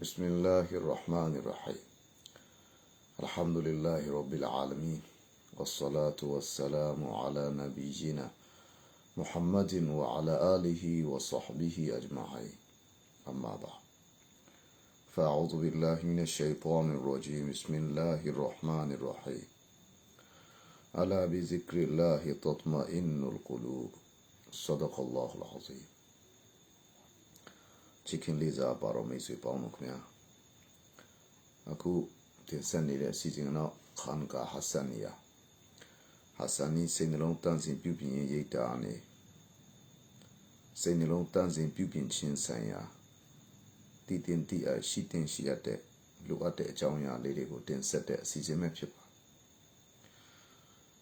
بسم الله الرحمن الرحيم. الحمد لله رب العالمين والصلاة والسلام على نبينا محمد وعلى آله وصحبه أجمعين. أما بعد فأعوذ بالله من الشيطان الرجيم. بسم الله الرحمن الرحيم. ألا بذكر الله تطمئن القلوب؟ صدق الله العظيم. ချစ်ခင်လေးစားပါတော်မိတ်ဆွေပေါင်းတို့ခင်ဗျာအခုတင်ဆက်နေတဲ့အစီအစဉ်ကတော့ခန်ကာဟဆန်နီယာဟဆန်နီစိတ်နှလုံးတန့်စင်ပြုပြင်ရေးရိတ်တာနေစိတ်နှလုံးတန့်စင်ပြုပြင်ခြင်းဆိုင်ရာတည်တင်တည်အပ်ရှိတင်ရှိရတဲ့လိုအပ်တဲ့အကြောင်းအရာလေးတွေကိုတင်ဆက်တဲ့အစီအစဉ်ပဲဖြစ်ပါ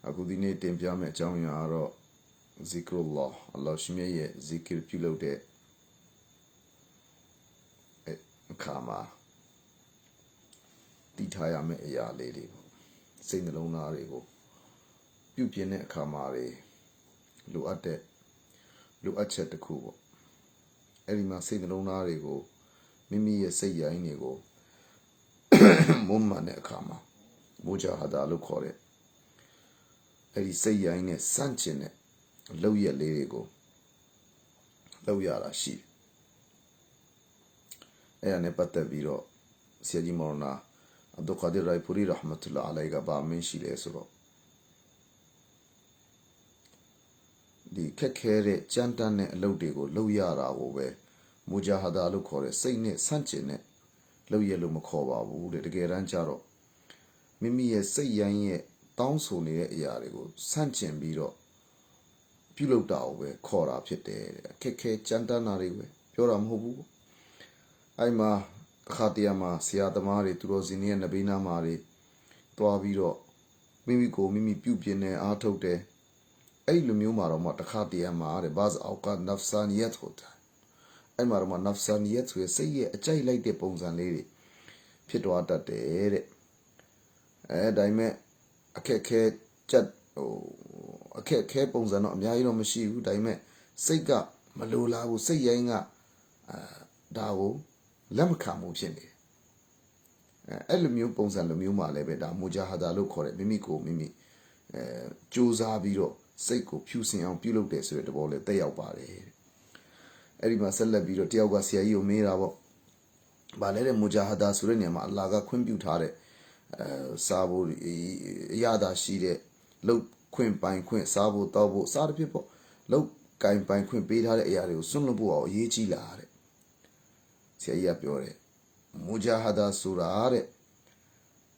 အခုဒီနေ့တင်ပြမယ့်အကြောင်းအရာကတော့ zikrullah အလ္လာဟ်ရှိမြတ်ရဲ့ zikr ပြုလုပ်တဲ့ အခါမှာတည်ထားရမယ့်အရာလေးတွေပေါ့စိတ်နှလုံးသားတွေကိုပြုပြင်တဲ့အခါမှာတွေလိုအပ်တဲ့လိုအပ်ချက်တစ်ခုပေါ့အဲ့ဒီမှာစိတ်နှလုံးသားတွေကိုမိမိရဲ့စိတ်ရိုင်းတွေကိုမုံမှန်တဲ့အခါမှာမူဂျာဟာဒါလို့ခေါ်တဲ့အဲ့ဒီစိတ်ရိုင်းနဲ့စန့်ကျင်တဲ့လောက်ရက်လေးတွေကိုလောက်ရတာရှိတယ် အဲ့ဒါနဲ့ပတ်သက်ပြီးတော့ဆရာကြီးမော်နာအဒူကာဒီရိုင်ပူရီရဟမတ်တူလာအလိုင်ကဘာမင်းရှိလဲဆိုတော့ဒီခက်ခဲတဲ့ကြမ်းတမ်းတဲ့အလုပ်တွေကိုလုပ်ရတာကိုပဲမူဂျာဟာဒါလို့ခေါ်တဲ့စိတ်နဲ့ဆန့်ကျင်တဲ့လုပ်ရလို့မခေါ်ပါဘူးတဲ့တကယ်တမ်းကျတော့မိမိရဲ့စိတ်ရိုင်းရဲ့တောင်းဆိုနေတဲ့အရာတွေကိုဆန့်ကျင်ပြီးတော့ပြုလုပ်တာကိုပဲခေါ်တာဖြစ်တယ်တဲ့ခက်ခဲကြမ်းတမ်းတာတွေပဲပြောတာမဟုတ်ဘူး အဲ့မှာအခါတရမှာဆရာသမားတွေသူတော်စင်တွေရဲ့နဘေးနားမှာတွေတွားပြီးတော့မိမိကိုမိမိပြုတ်ပြင်းနေအားထုတ်တယ်အဲ့လိုမျိုးမှာတော့မှတစ်ခါတရမှာတဲ့ဘာဇအောက်ကနဖ်ဆာနီယတ်ဟုတ်တယ်အဲ့မှာတော့မှနဖ်ဆာနီယတ်ဆိုရယ်စိတ်ရဲ့အကြိုက်လိုက်တဲ့ပုံစံလေးတွေဖြစ်သွားတတ်တယ်တဲ့အဲဒါပေမဲ့အခက်ခဲချက်ဟိုအခက်ခဲပုံစံတော့အများကြီးတော့မရှိဘူးဒါပေမဲ့စိတ်ကမလိုလားဘူးစိတ်ရိုင်းကအာဒါကို လက်မခံမှုဖြစ်နေတယ်အဲအဲ့လိုမျိုးပုံစံလိုမျိုးမှလည်းပဲဒါမူဂျာဟာဒါလို့ခေါ်တယ်မိမိကိုမိမိအဲစူးစမ်းပြီးတော့စိတ်ကိုဖြူစင်အောင်ပြုလုပ်တယ်ဆိုတဲ့သဘောလေးတက်ရောက်ပါတယ်အဲ့ဒီမှာဆက်လက်ပြီးတော့တယောက်ကဆရာကြီးကိုမေးတာပေါ့ဗာလဲတဲ့မူဂျာဟာဒါဆိုတဲ့နေရာမှာအလ္လာဟ်ကခွင့်ပြုထားတဲ့အဲစားဖို့အရသာရှိတဲ့လုတ်ခွင့်ပိုင်ခွင့်စားဖို့တောက်ဖို့စားတစ်ဖြစ်ပေါ့လုတ်ကင်ပိုင်ခွင့်ပေးထားတဲ့အရာတွေကိုစွန့်လွတ်ဖို့အောင်အရေးကြီးလာတဲ့ ဆရာကြီးကပြောတယ်မူဂျာဟာဒါဆိုတာတဲ့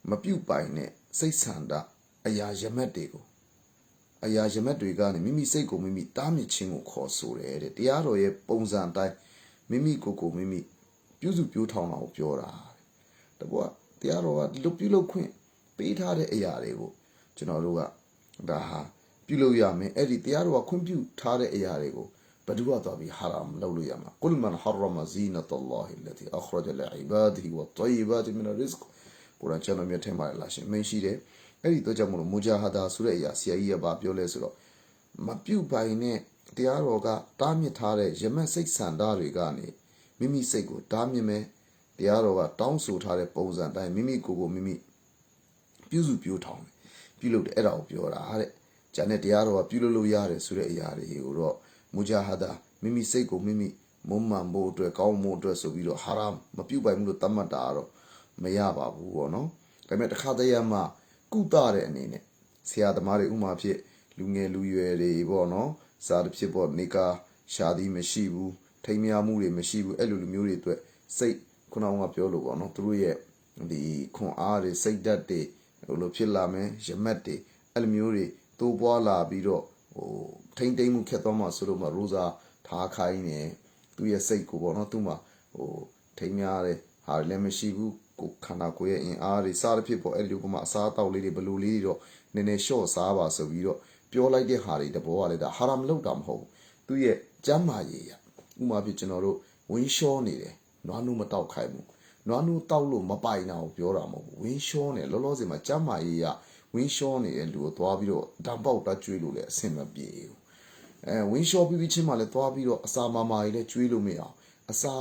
မပြုတ်ပိုင်တဲ့စိတ်ဆန္ဒအရာယမက်တွေကိုအရာယမက်တွေကနေမိမိစိတ်ကိုမိမိတားမြစ်ခြင်းကိုခေါ်ဆိုတယ်တဲ့တရားတော်ရဲ့ပုံစံအတိုင်းမိမိကိုယ်ကိုမိမိပြုစုပြောထောင်တာကိုပြောတာတဘောကတရားတော်ကဒီလိုပြုလုပ်ခွင့်ပေးထားတဲ့အရာတွေကိုကျွန်တော်တို့ကဒါဟာပြုလုပ်ရမယ်အဲ့ဒီတရားတော်ကခွင့်ပြုထားတဲ့အရာတွေကို ဘဒုဝသွားပြီးဟာရမ်လုပ်လို့ရမှာကုလမန်ဟရမဇီနတ်အလ္လာဟ်လတီအခရဂျလအီဘာဒီဝတ်တယီဘတ်မင်ရစ်ကကုရ်အာန်ချန်တော်မြတ်ထဲမှာလာရှင်မင်းရှိတယ်အဲ့ဒီတော့ကြောင့်မလို့မူဂျာဟာဒါဆိုတဲ့အရာဆရာကြီးကဘာပြောလဲဆိုတော့မပြုတ်ပိုင်နဲ့တရားတော်ကတားမြစ်ထားတဲ့ယမက်စိတ်ဆန္ဒတွေကနေမိမိစိတ်ကိုတားမြစ်မယ်တရားတော်ကတောင်းဆိုထားတဲ့ပုံစံတိုင်းမိမိကိုယ်ကိုမိမိပြုစုပြောထောင်တယ်ပြုလုပ်တယ်အဲ့ဒါကိုပြောတာတဲ့ဂျာနဲ့တရားတော်ကပြုလုပ်လို့ရတယ်ဆိုတဲ့အရာတွေကိုတော့ မူဂျာဟာဒါမိမိစိတ်ကိုမိမိမုံမှန်ဖို့အတွက်ကောင်းဖို့အတွက်ဆိုပြီးတော့ဟာရမ်မပြုတ်ပိုင်ဘူးလို့သတ်မှတ်တာကတော့မရပါဘူးပေါ့နော်ဒါပေမဲ့တစ်ခါတည်းရမှကုသတဲ့အနေနဲ့ဆရာသမားတွေဥမာဖြစ်လူငယ်လူရွယ်တွေပေါ့နော်စာတစ်ဖြစ်ပေါ့နေကာရှာသည်မရှိဘူးထိမ်းမြားမှုတွေမရှိဘူးအဲ့လိုလူမျိုးတွေအတွက်စိတ်ခုနကပြောလို့ပေါ့နော်သူတို့ရဲ့ဒီခွန်အားတွေစိတ်ဓာတ်တွေဟိုလိုဖြစ်လာမယ်ရမက်တွေအဲ့လိုမျိုးတွေတိုးပွားလာပြီးတော့ ဟိုထိမ့်သိမ့်မှုခက်သွားမှဆိုလို့မှရိုးစာထားခိုင်းနေသူရဲ့စိတ်ကိုပေါ့နော်သူ့မှာဟိုထိမ့်များတဲ့ဟာလည်းမရှိဘူးကိုခန္ဓာကိုယ်ရဲ့အင်အားတွေစားတစ်ဖြစ်ပေါ့အဲ့လိုကမှအစားအသောက်လေးတွေဘလူလေးတွေတော့နည်းနည်းလျှော့စားပါဆိုပြီးတော့ပြောလိုက်တဲ့ဟာတွေတဘောကလည်းဒါဟာရမ်လောက်တာမဟုတ်ဘူးသူရဲ့ကျမ်းမာရေးရဥမာပြကျွန်တော်တို့ဝင်းလျှောနေတယ်နွားနုမတောက်ခိုင်းဘူးနွားနုတောက်လို့မပိုင်တာကိုပြောတာမဟုတ်ဘူးဝင်းလျှောနေလောလောဆယ်မှာကျမ်းမာရေးရ ဝင်းလျှောနေတဲ့လူကိုသွားပြီးတော့ဓာတ်ပေါက်တက်ကျွေးလို့လည်းအဆင်မပြေဘူးအဲဝင်းလျှောပြီးပြီးချင်းမှလည်းသွားပြီးတော့အစာမာမာကြီးလည်းကျွေးလို့မရအောင်အစာ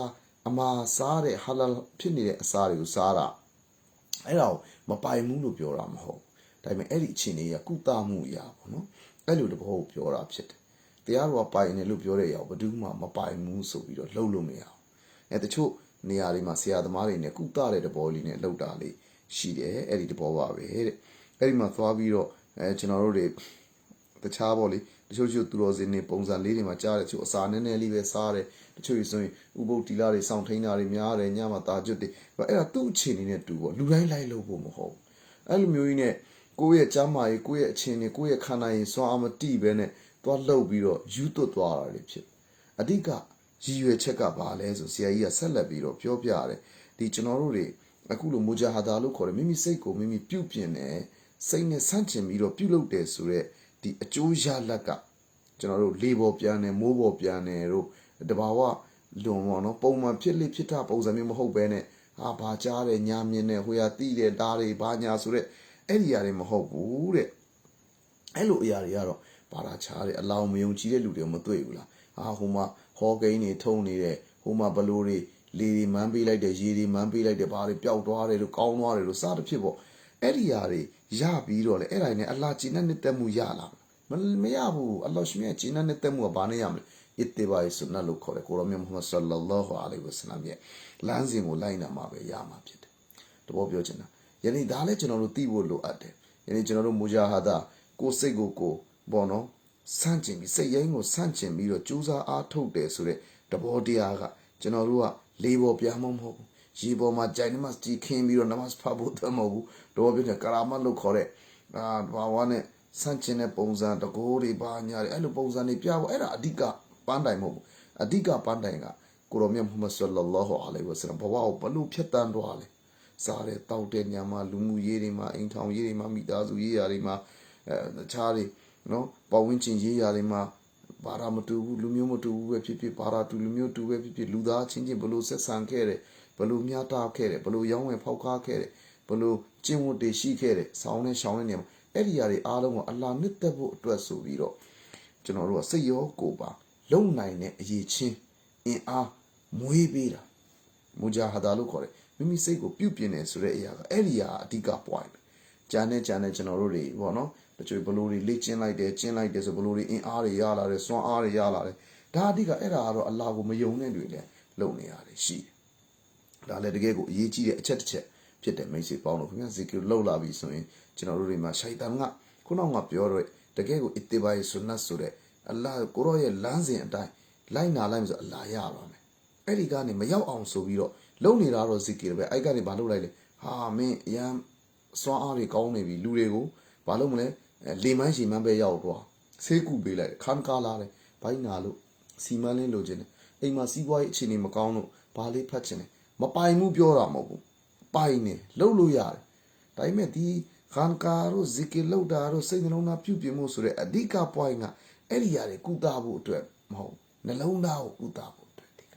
အအမာစားတဲ့ဟာလာဖြစ်နေတဲ့အစာတွေကိုစားတာအဲ့ဒါကိုမပိုင်ဘူးလို့ပြောတာမဟုတ်ဘူးဒါပေမဲ့အဲ့ဒီအခြေအနေကကုသမှုအရာပေါ့နော်အဲ့လိုတဘောကိုပြောတာဖြစ်တယ်တရားတော်ကပိုင်တယ်လို့ပြောတဲ့အရာကိုဘယ်သူမှမပိုင်ဘူးဆိုပြီးတော့လှုပ်လို့မရဘူးအဲတချို့နေရာတွေမှာဆရာသမားတွေနဲ့ကုသတဲ့တဘောလေးနဲ့လှုပ်တာလေးရှိတယ်အဲ့ဒီတဘောပါပဲတဲ့ အဲ့ဒီမှာသွားပြီးတော့အဲကျွန်တော်တို့တွေတခြားပေါ့လေတချို့တချို့သူတော်စင်နေပုံစံလေးတွေမှာကြားတယ်တချို့အစာနည်းနည်းလေးပဲစားတယ်တချို့ဆိုရင်ဥပုပ်တီလာတွေစောင့်ထိန်တာတွေများတယ်ညမှာတာကျွတ်တွေအဲ့ဒါသူ့အခြေအနေနဲ့တူပေါ့လူတိုင်းလိုက်လို့ဖို့မဟုတ်ဘူးအဲ့လိုမျိုးကြီးနဲ့ကိုယ့်ရဲ့ကျမ်းမာရေးကိုယ့်ရဲ့အခြေအနေကိုယ့်ရဲ့ခန္ဓာရင်စွမ်းအားမတိပဲနဲ့သွားလှုပ်ပြီးတော့ယူသွတ်သွားတာတွေဖြစ်အဓိကရည်ရွယ်ချက်ကဘာလဲဆိုဆရာကြီးကဆက်လက်ပြီးတော့ပြောပြရတယ်ဒီကျွန်တော်တို့တွေအခုလိုမူဂျာဟာဒါလို့ခေါ်တယ်မိမိစိတ်ကိုမိမိပြုတ်ပြင်တယ် စိတ်နဲ့ဆန့်ကျင်ပြီးတော့ပြုတ်လုပ်တယ်ဆိုတော့ဒီအကျိုးရလက်ကကျွန်တော်တို့လေပေါ်ပြန်တယ်မိုးပေါ်ပြန်တယ်တို့တဘာဝလွန်ပေါ့နော်ပုံမှန်ဖြစ်လိဖြစ်တာပုံစံမျိုးမဟုတ်ဘဲနဲ့ဟာဘာကြားတယ်ညာမြင်တယ်ဟိုရတိတယ်ဓာတ်တွေဘာညာဆိုတော့အဲ့ဒီຢာတွေမဟုတ်ဘူးတဲ့အဲ့လိုအရာတွေကတော့ဘာသာချားတယ်အလောင်းမယုံကြည်တဲ့လူတွေမတွေ့ဘူးလားအာဟိုမှာဟောကိန်းတွေထုံနေတဲ့ဟိုမှာဘလိုတွေလေတွေမန်းပေးလိုက်တယ်ရေတွေမန်းပေးလိုက်တယ်ဘာတွေပျောက်သွားတယ်လို့ကောင်းသွားတယ်လို့စသဖြင့်ပေါ့ အဲ့ဒီဟာတွေရပြီးတော့လေအဲ့ဒါနဲ့အလှကျင်းတဲ့နှစ်သက်မှုရလာမမရဘူးအလ္လာဟ်ရှင်ရဲ့ကျင်းတဲ့နှစ်သက်မှုကဘာနဲ့ရမလဲအစ်တေဘာရဲ့ဆွန်နတ်လို့ခေါ်တယ်ကိုရောမြတ်မုဟမ္မဒ်ဆလ္လာလဟူအလိုင်ဝဆလမ်ရဲ့လမ်းစဉ်ကိုလိုက်နာမှာပဲရမှာဖြစ်တယ်တဘောပြောချင်တာယနေ့ဒါလည်းကျွန်တော်တို့သိဖို့လိုအပ်တယ်ယနေ့ကျွန်တော်တို့မူဂျာဟာဒကိုစိတ်ကိုကိုပေါ့နော်စန့်ကျင်ပြီးစိတ်ရင်းကိုစန့်ကျင်ပြီးတော့ကြိုးစားအားထုတ်တယ်ဆိုတဲ့တဘောတရားကကျွန်တော်တို့ကလေးပေါ်ပြားမှမဟုတ်ဘူး ရေပေါ်မှာဂျိုင်နမတ်တီခင်းပြီးတော့နမတ်ဖတ်ဖို့တမဟုတ်ဘူးတော့ပြတဲ့ကာရာမတ်လို့ခေါ်တဲ့အာဘာဝနဲ့စန့်ကျင်တဲ့ပုံစံတကိုးတွေပါညာတွေအဲ့လိုပုံစံတွေပြဖို့အဲ့ဒါအဓိကပန်းတိုင်မဟုတ်ဘူးအဓိကပန်းတိုင်ကကိုရောမြတ်မုဟမ္မဒ်ဆလ္လာလာဟူအလိုင်ဝဆလမ်ဘဝကိုဘလို့ဖြတ်တန်းသွားလဲစားတဲ့တောက်တဲ့ညမှာလူမှုရေးတွေမှာအိမ်ထောင်ရေးတွေမှာမိသားစုရေးရာတွေမှာအဲတခြားတွေနော်ပတ်ဝန်းကျင်ရေးရာတွေမှာဘာသာမတူဘူးလူမျိုးမတူဘူးပဲဖြစ်ဖြစ်ဘာသာတူလူမျိုးတူပဲဖြစ်ဖြစ်လူသားချင်းချင်းဘလို့ဆက်ဆံခဲ့တယ် ဘလို့မျှတာခဲ့တယ်ဘလို့ရောင်းဝယ်ဖောက်ကားခဲ့တယ်ဘလို့ကျင့်ဝတ်တွေရှိခဲ့တယ်ဆောင်းနဲ့ရှောင်းတဲ့နေရာမှာအဲ့ဒီຢာတွေအားလုံးကိုအလာနှစ်သက်ဖို့အတွက်ဆိုပြီးတော့ကျွန်တော်တို့ကစိတ်ရောကိုယ်ပါလုံနိုင်တဲ့အရေးချင်းအင်အားမွေးပေးတာမူဂျာဟာဒါလို့ခေါ်တယ်မိမိစိတ်ကိုပြုတ်ပြင်းတယ်ဆိုတဲ့အရာကအဲ့ဒီဟာအဓိက point ပဲဂျာနဲ့ဂျာနဲ့ကျွန်တော်တို့တွေပေါ့နော်တချို့ဘလို့တွေလေ့ကျင့်လိုက်တယ်ကျင့်လိုက်တယ်ဆိုဘလို့တွေအင်အားတွေရလာတယ်စွမ်းအားတွေရလာတယ်ဒါအဓိကအဲ့ဒါကတော့အလာကိုမယုံတဲ့တွေလည်းလုံနေရတယ်ရှိတယ် ဒါလည်းတကယ်ကိုအရေးကြီးတဲ့အချက်တစ်ချက်ဖြစ်တယ်မိတ်ဆွေပေါင်းလို့ခင်ဗျာဇီကီလှုပ်လာပြီဆိုရင်ကျွန်တော်တို့တွေမှာရှိုက်တန်ကခုနကပြောတော့တကယ်ကိုအစ်တီဘိုင်ဆွနတ်ဆိုတဲ့အလာကိုရောရဲ့လမ်းစဉ်အတိုင်းလိုက်နာလိုက်မှဆိုအလာရပါမယ်အဲ့ဒီကနေမရောက်အောင်ဆိုပြီးတော့လုံနေတာတော့ဇီကီပဲအဲ့ကနေဘာလုပ်လိုက်လဲဟာမင်းအရန်စွမ်းအားတွေကောင်းနေပြီလူတွေကိုဘာလုပ်မလဲအဲလေမန်းရှီမန်းပဲရောက်တော့ဆေးကူပေးလိုက်တယ်ခန်းကားလာတယ်ဘိုင်းနာလို့စီမန်းလင်းလိုချင်တယ်အိမ်မှာစီးပွားရေးအခြေအနေမကောင်းလို့ဘာလေးဖတ်ချင်တယ် မပိုင်မှုပြောတာမဟုတ်ဘူးပိုင်နေလှုပ်လို့ရတယ်ဒါပေမဲ့ဒီခန်ကာတို့ဇီကီလောက်တာတို့စိတ်နှလုံးသားပြုပြင်မှုဆိုတဲ့အဓိက point ကအဲ့ဒီຢာတွေကုသဖို့အတွက်မဟုတ်နှလုံးသားကိုကုသဖို့အတွက်အဓိက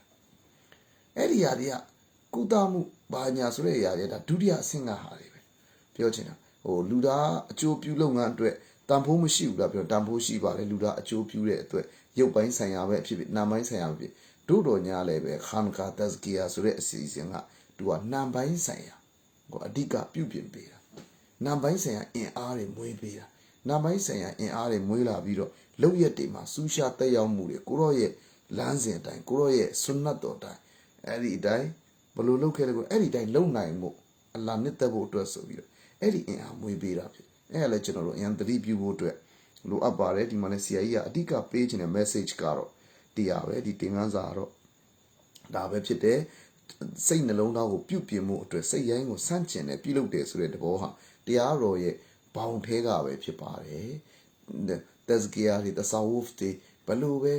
အဲ့ဒီຢာတွေကကုသမှုဘာညာဆိုတဲ့ຢာတွေဒါဒုတိယအဆင့်ကဟာတွေပဲပြောချင်တာဟိုလူသားအကျိုးပြုလုပ်ငန်းအတွက်တန်ဖိုးမရှိဘူးလားပြောတန်ဖိုးရှိပါတယ်လူသားအကျိုးပြုတဲ့အတွက်ရုပ်ပိုင်းဆိုင်ရာပဲဖြစ်ဖြစ်နာမ်ပိုင်းဆိုင်ရာပဲဖြစ် တို့တော်ညာလည်းပဲခန်ကာတက်စကီယာဆိုတဲ့အစီအစဉ်ကသူကနာမ်ပိုင်းဆိုင်ရာကိုအဓိကပြုပြင်ပေးတာနာမ်ပိုင်းဆိုင်ရာအင်အားတွေမွေးပေးတာနာမ်ပိုင်းဆိုင်ရာအင်အားတွေမွေးလာပြီးတော့လောက်ရက်တွေမှာစူးရှာတက်ရောက်မှုတွေကိုရောရဲ့လမ်းစဉ်အတိုင်းကိုရောရဲ့ဆွနတ်တော်အတိုင်းအဲ့ဒီအတိုင်းဘယ်လိုလုပ်ခဲ့လဲကိုအဲ့ဒီအတိုင်းလုံနိုင်မှုအလာနှစ်သက်ဖို့အတွက်ဆိုပြီးတော့အဲ့ဒီအင်အားမွေးပေးတာဖြစ်အဲ့ဒါလည်းကျွန်တော်တို့အရင်သတိပြုဖို့အတွက်လိုအပ်ပါတယ်ဒီမှာလည်း CIA ကအဓိကပေးခြင်းတဲ့ message ကတော့ တရားပဲဒီတင်ကန်းစာကတော့ဒါပဲဖြစ်တယ်စိတ်နှလုံးသားကိုပြုတ်ပြင်းမှုအတွက်စိတ်ရိုင်းကိုစန့်ကျင်တယ်ပြုလုပ်တယ်ဆိုတဲ့သဘောဟာတရားတော်ရဲ့ဘောင်ထဲကပဲဖြစ်ပါတယ်တက်စကီယာတွေတဆာဝုဖ်တွေဘလို့ပဲ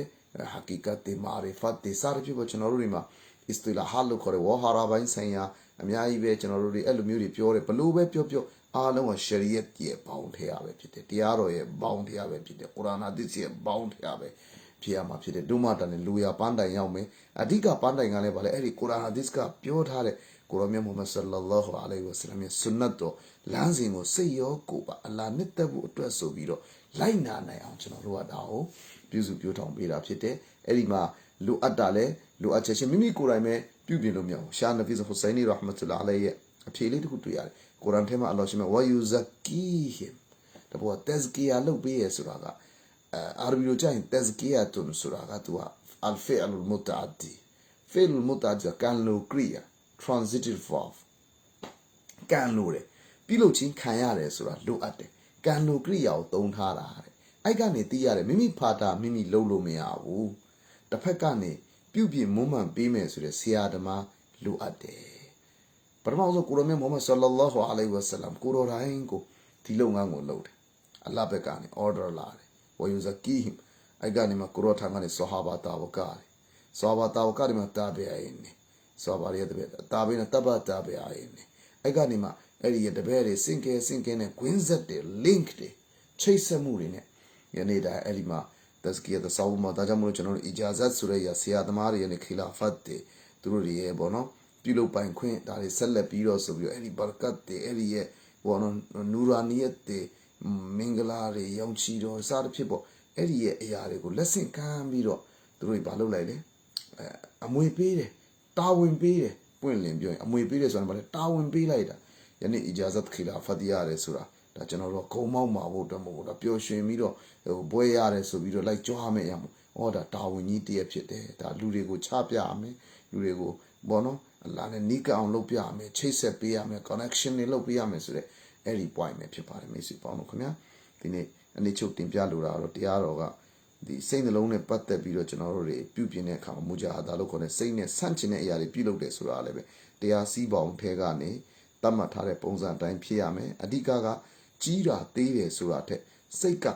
ဟာကီကတ်တွေမာရီဖတ်တွေစားရဖြစ်ဖို့ကျွန်တော်တို့တွေမှာအစ္စတီလာဟာလို့ခေါ်တဲ့ဝါဟာရာပိုင်းဆိုင်ရာအများကြီးပဲကျွန်တော်တို့တွေအဲ့လိုမျိုးတွေပြောတယ်ဘလို့ပဲပြောပြောအားလုံးကရှရီယတ်ရဲ့ဘောင်းထဲရပဲဖြစ်တယ်တရားတော်ရဲ့ဘောင်းထဲရပဲဖြစ်တယ်ကုရ်အာန်ဟာဒစ်ရဲ့ဘောင်းထဲရပဲဖြစ် ရမှာဖြစ်တယ်ဒုမတန်နဲ့လူရပန်းတိုင်ရောက်မယ်အဓိကပန်းတိုင်ကလည်းဗာလေအဲ့ဒီကုရ်အာန်ဟာဒစ်ကပြောထားတဲ့ကိုရောမြတ်မုဟမ္မဒ်ဆလ္လာလာဟူအလိုင်ဝဆလမ်ရဲ့ဆွနတ်တော်လမ်းစဉ်ကိုစိတ်ရောကိုယ်ပါအလာနှစ်သက်ဖို့အတွက်ဆိုပြီးတော့လိုက်နာနိုင်အောင်ကျွန်တော်တို့ကဒါကိုပြုစုပြောထောင်ပေးတာဖြစ်တယ်အဲ့ဒီမှာလိုအပ်တာလဲလိုအပ်ချက်ရှင်မိမိကိုယ်တိုင်ပဲပြုပြင်လို့မရဘူးရှာနဖီဇ်ဟူဆိုင်နီရဟမတ်တူလာအလိုင်ရဲ့အဖြေလေးတစ်ခုတွေ့ရတယ်ကုရ်အာန်ထဲမှာအလ္လာဟ်ရှိမြဝါယူဇကီဟင်တဘောတက်ဇကီယာလုပ်ပေးရဆိုတာက အဲအာရဘီလိုကြရင်တက်ဇကီယာတွန်ဆိုတာကသူကအလ်ဖီအလ်မူတာဒီဖီအလ်မူတာဒီကန်လိုကရိယာ transitive verb ကန်လို့တယ်ပြုလုပ်ချင်းခံရတယ်ဆိုတာလိုအပ်တယ်ကန်လို့ကရိယာကိုသုံးထားတာတဲ့အဲ့ကနေသိရတယ်မိမိဖာတာမိမိလုပ်လို့မရဘူးတစ်ဖက်ကနေပြုပြင်မွမ်းမံပေးမယ်ဆိုတဲ့ဆရာဓမ္မလိုအပ်တယ်ပထမဆုံးကိုရမေမုဟမ္မဒ်ဆလ္လာလာဟူအလိုင်ဝါဆလမ်ကိုရောတိုင်းကိုဒီလုပ်ငန်းကိုလုပ်တယ်အလ္လာဟ်ဘက်ကနေ order လာတယ် ဝယူဇကီဟင်အဲ့ကနေမှကိုရောထံကနေဆဟာဘာတာဝကာတယ်ဆဟာဘာတာဝကာဒီမှာတာဘီအိုင်နေဆဟာဘာရဲ့တပည့်တာဘီနဲ့တဘတာဘီအိုင်နေအဲ့ကနေမှအဲ့ဒီရဲ့တပည့်တွေစင်ကဲစင်ကဲနဲ့ကွင်းဆက်တွေ link တွေချိတ်ဆက်မှုတွေနဲ့ယနေ့တိုင်းအဲ့ဒီမှာ tazkiyah တဆောက်မှာဒါကြောင့်မလို့ကျွန်တော်တို့ ijazat ဆိုတဲ့ရဆရာသမားတွေရဲ့ khilafat တွေသူတို့တွေရဲ့ပေါ့နော်ပြုလုပ်ပိုင်ခွင့်ဒါတွေဆက်လက်ပြီးတော့ဆိုပြီးတော့အဲ့ဒီ barakat တွေအဲ့ဒီရဲ့ပေါ့နော်နူရာနီယတ်တွေ မင်္ဂလာတွေရောင်ချီတော်စသဖြင့်ပေါ့အဲ့ဒီရဲ့အရာတွေကိုလက်ဆင့်ကမ်းပြီးတော့သူတို့တွေဘာလုပ်လိုက်လဲအဲအမွေပေးတယ်တာဝန်ပေးတယ်ပွင့်လင်းပြောရင်အမွေပေးတယ်ဆိုတာဘာလဲတာဝန်ပေးလိုက်တာယနေ့ ijazat khilafat ရတယ်ဆိုတာဒါကျွန်တော်တို့ဂုံမောက်မှာဖို့အတွက်မဟုတ်ဘူးဒါပျော်ရွှင်ပြီးတော့ဟိုဘွဲရတယ်ဆိုပြီးတော့လိုက်ကြွားမယ်အရာမဟုတ်ဟောဒါတာဝန်ကြီးတည်းဖြစ်တယ်ဒါလူတွေကိုချပြရမယ်လူတွေကိုဘောနော်အလားနဲ့နီးကအောင်လုပ်ပြရမယ်ချိတ်ဆက်ပေးရမယ် connection တွေလုပ်ပေးရမယ်ဆိုတဲ့ အဲ့ဒီ point ပဲဖြစ်ပါတယ်မိတ်ဆွေပေါင်းတို့ခင်ဗျာဒီနေ့အနေချုပ်တင်ပြလိုတာတော့တရားတော်ကဒီစိတ်နှလုံးနဲ့ပတ်သက်ပြီးတော့ကျွန်တော်တို့တွေပြုပြင်တဲ့အခါမှာမူဂျာဟာဒါလို့ခေါ်တဲ့စိတ်နဲ့ဆန့်ကျင်တဲ့အရာတွေပြုလုပ်တယ်ဆိုတာလည်းပဲတရားစည်းပေါင်းထဲကနေတတ်မှတ်ထားတဲ့ပုံစံအတိုင်းဖြစ်ရမယ်အဓိကကကြီးတာသေးတယ်ဆိုတာထက်စိတ်က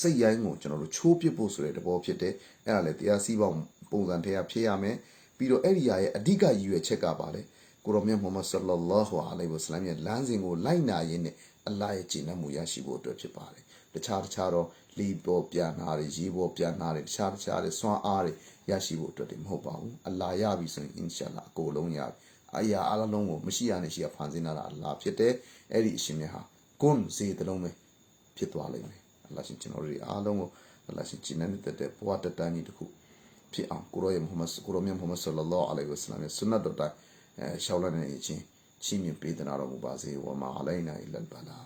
စိတ်ရိုင်းကိုကျွန်တော်တို့ချိုးပစ်ဖို့ဆိုတဲ့သဘောဖြစ်တယ်အဲ့ဒါလည်းတရားစည်းပေါင်းပုံစံထဲကဖြစ်ရမယ်ပြီးတော့အဲ့ဒီဟာရဲ့အဓိကရည်ရွယ်ချက်ကပါလေ ကိုရောမြတ်မုဟမ္မဒ်ဆလ္လာလာဟူအလိုင်ဝါဆလမ်ရဲ့လမ်းစဉ်ကိုလိုက်နာရင်းနဲ့အလ္လာဟ်ရဲ့ကျင့်မှုရရှိဖို့အတွက်ဖြစ်ပါတယ်တခြားတခြားတော့လီပေါ်ပြန်နာတွေရေးပေါ်ပြန်နာတွေတခြားတခြားတွေစွမ်းအားတွေရရှိဖို့အတွက်တည်းမဟုတ်ပါဘူးအလ္လာဟ်ရပြီဆိုရင်အင်ရှာလာအကုန်လုံးရပြီအရာအလုံးကိုမရှိရနဲ့ရှိရဖန်ဆင်းလာတာအလ္လာဟ်ဖြစ်တယ်အဲ့ဒီအရှင်မြတ်ဟာကွန်ဇေတလုံးပဲဖြစ်သွားလိမ့်မယ်အလ္လာဟ်ရှင်ကျွန်တော်တို့အားလုံးကိုအလ္လာဟ်ရှင်ကျင့်နေတဲ့တဲ့ဘဝတတန်းကြီးတစ်ခုဖြစ်အောင်ကိုရောရဲ့မုဟမ္မဒ်ကိုရောမြတ်မုဟမ္မဒ်ဆလ္လာလာအလိုင်ဝါဆလမ်ရဲ့ဆွနတ်တော်တိုင်း အဲရှောက်လတ်နေခြင်းချီးမြှင့်ပေးသနာတော်မူပါစေဝမာအလိုင်နာအီလ်ဘလာ